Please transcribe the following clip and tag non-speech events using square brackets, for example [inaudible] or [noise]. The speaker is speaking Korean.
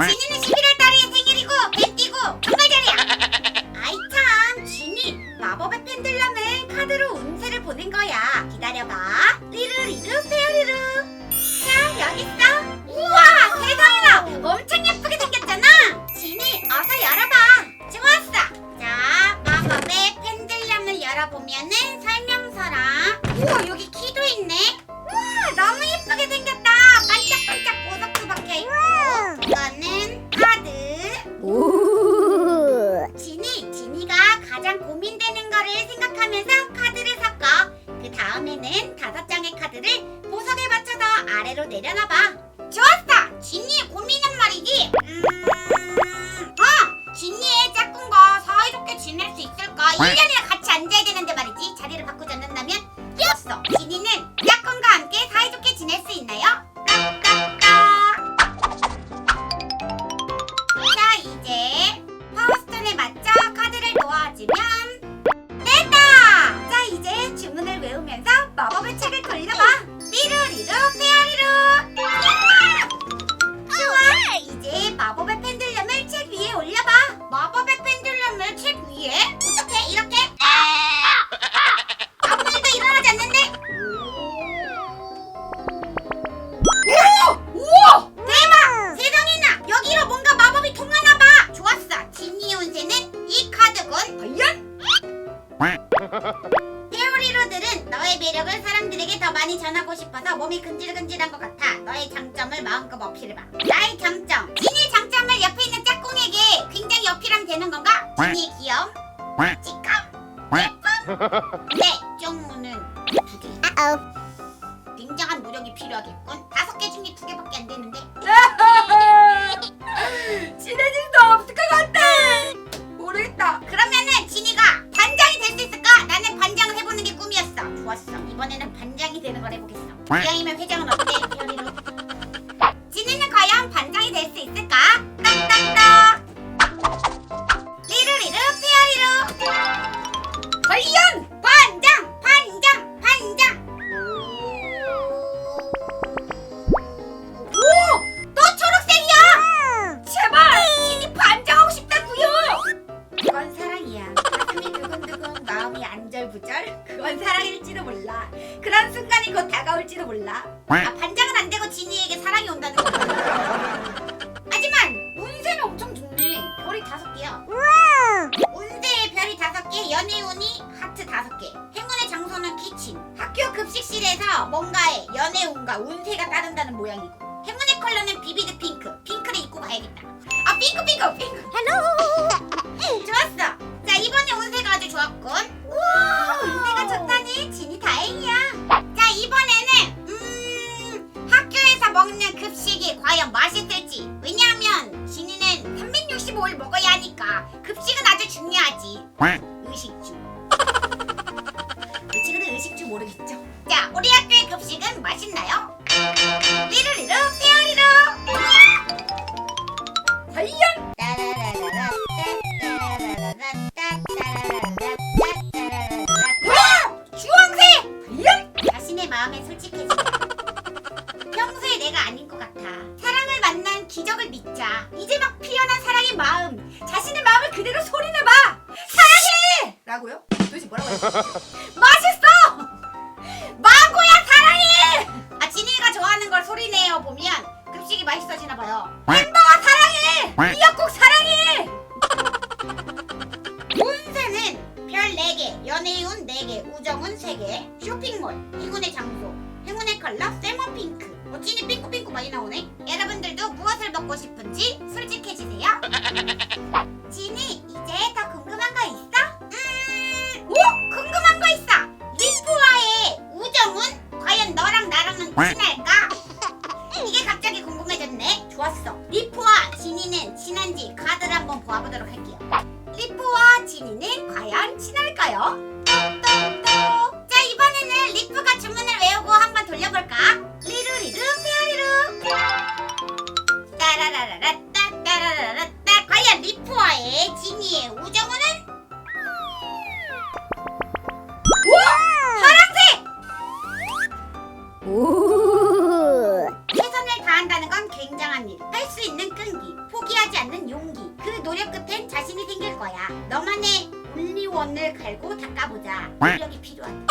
건가? 진이 다음에는 다섯 장의 카드를 보석에 맞춰서 아래로 내려놔봐. 좋았어! 진이의 고민은 말이지. 음... 어! 진이의 짝꿍과 사이좋게 지낼 수 있을까? 1년이나 같이 앉아야 되는데 말이지. 자리를 바꾸 [laughs] 페어리로들은 너의 매력을 사람들에게 더 많이 전하고 싶어서 몸이 근질근질한 것 같아. 너의 장점을 마음껏 어필해봐. 나의 장점. 진이의 장점을 옆에 있는 짝꿍에게 굉장히 어필하면 되는 건가? 진이의 귀여움, 직감, 예쁨. 네, 쪽무는 두 개. 굉장한 노력이 필요하겠군. 다섯 개 중에 두 개밖에 안 되는데. [laughs] 친해질 반장이 되는 걸 해보겠어. 이왕이면 회장은 어때? 별이로. 진이는 과연 반장이 될 수 있을까? 딱딱딱. 마음이 안절부절. 그건 사랑일지도 몰라. 그런 순간이 곧 다가올지도 몰라. 아, 반장은 안 되고 진이에게 사랑이 온다는 거야. 하지만 운세는 엄청 좋네. 별이 다섯 개야. 운세의 별이 다섯 개, 연애 운이 하트 다섯 개. 행운의 장소는 키친. 학교 급식실에서 뭔가의 연애 운과 운세가 따른다는 모양이고. 행운의 컬러는 비비드 핑크. 핑크를 입고 가야겠다. 아 핑크 핑크 핑크. 헬로. 365일 먹어야 하니까 급식은 아주 중요하지. 의식주. 이 친구는 의식주 모르겠죠? 자, 우리 학교의 급식은 맛있나요? 리루리루? 자신의 마음에 솔직해지자. 평소에 내가 아닌 것 같아. 사랑을 만난 기적을 믿자. 이제 막. 그대로 소리내봐. 사랑해! 라고요? 도대체 뭐라고 했지? 맛있어! 망고야 사랑해! 아 진이가 좋아하는 걸 소리내어 보면 급식이 맛있어지나 봐요. 햄버거 사랑해! 미역국 사랑해! [laughs] 운세는 별 4개, 연애운 4개, 우정은 3개, 쇼핑몰, 행운의 장소, 행운의 컬러, 세먼 핑크. 어, 찐이 핑크핑크 많이 나오네. 여러분들도 무엇을 먹고 싶은지 솔직해지세요. [laughs] 찐이 이제 더 궁금한 거 있어? 음, 오! 궁금한 거 있어! 리프와의 우정은 과연 너랑 나랑은 친할까? 이게 갑자기 궁금해졌네. 좋았어. 리프와 지니는 친한지 카드를 한번 보아보도록 할게요. 리프와 지니는 과연 친할까요? 노력 끝엔 자신이 생길 거야. 너만의 올리원을 갈고 닦아보자. 노력이 필요하다.